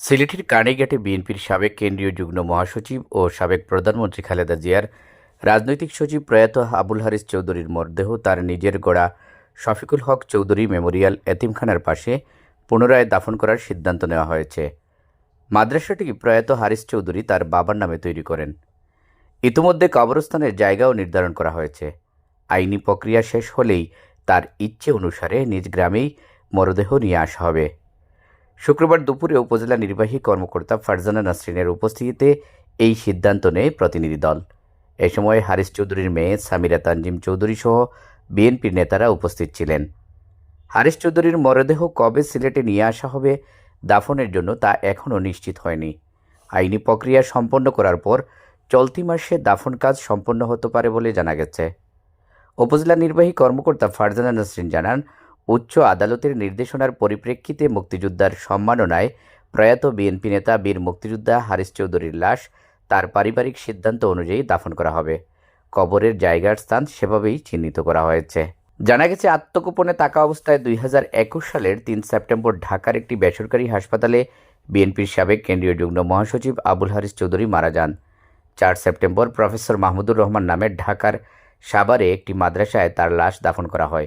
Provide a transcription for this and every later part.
সিলেটের কানাইঘাটে বিএনপির সাবেক কেন্দ্রীয় যুগ্ম মহাসচিব ও সাবেক প্রধানমন্ত্রী খালেদা জিয়ার রাজনৈতিক সচিব প্রয়াত আবুল হারিস চৌধুরীর মরদেহ তার নিজের গড়া শফিকুল হক চৌধুরী মেমোরিয়াল এতিমখানার পাশে পুনরায় দাফন করার সিদ্ধান্ত নেওয়া হয়েছে। মাদ্রাসাটি প্রয়াত হারিস চৌধুরী তার বাবার নামে তৈরি করেন। ইতিমধ্যে কবরস্থানের জায়গাও নির্ধারণ করা হয়েছে। আইনি প্রক্রিয়া শেষ হলেই তার ইচ্ছে অনুসারে নিজ গ্রামেই মরদেহ নিয়ে আসা হবে। শুক্রবার দুপুরে উপজেলা নির্বাহী কর্মকর্তা ফারজানা নাসরিনের উপস্থিতিতে এই সিদ্ধান্ত নেয় প্রতিনিধি দল। এ সময় হারিস চৌধুরীর মেয়ে সামিরা তানজিম চৌধুরী সহ বিএনপির নেতারা উপস্থিত ছিলেন। হারিস চৌধুরীর মরদেহ কবে সিলেটে নিয়ে আসা হবে দাফনের জন্য তা এখনও নিশ্চিত হয়নি। আইনি প্রক্রিয়া সম্পন্ন করার পর চলতি মাসে দাফন কাজ সম্পন্ন হতে পারে বলে জানা গেছে। উপজেলা নির্বাহী কর্মকর্তা ফারজানা নাসরিন জানান উচ্চ আদালতের নির্দেশনার পরিপ্রেক্ষিতে মুক্তিযোদ্ধার সম্মাননায় প্রয়াত বিএনপি নেতা বীর মুক্তিযোদ্ধা হারিস চৌধুরীর লাশ তার পারিবারিক সিদ্ধান্ত অনুযায়ী দাফন করা হবে। কবরের জায়গার স্থান সেভাবেই চিহ্নিত করা হয়েছে। জানা গেছে, আত্মগোপনে থাকা অবস্থায় দুই হাজার একুশ সালের তিন সেপ্টেম্বর ঢাকার একটি বেসরকারি হাসপাতালে বিএনপির সাবেক কেন্দ্রীয় যুগ্ম মহাসচিব আবুল হারিস চৌধুরী মারা যান। চার সেপ্টেম্বর প্রফেসর মাহমুদুর রহমান নামে ঢাকার সাভারে একটি মাদ্রাসায় তার লাশ দাফন করা হয়।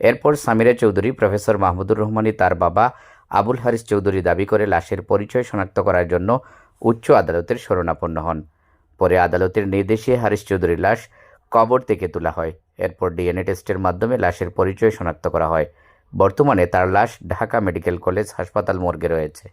এরপর সামিরা চৌধুরী, প্রফেসর মাহমুদুর রহমানই তার বাবা আবুল হারিস চৌধুরী দাবি করে লাশের পরিচয় শনাক্ত করার জন্য উচ্চ আদালতের শরণাপন্ন হন। পরে আদালতের নির্দেশে হারিস চৌধুরীর লাশ কবর থেকে তোলা হয়। এরপর ডিএনএ টেস্টের মাধ্যমে লাশের পরিচয় শনাক্ত করা হয়। বর্তমানে তার লাশ ঢাকা মেডিকেল কলেজ হাসপাতাল মর্গে রয়েছে।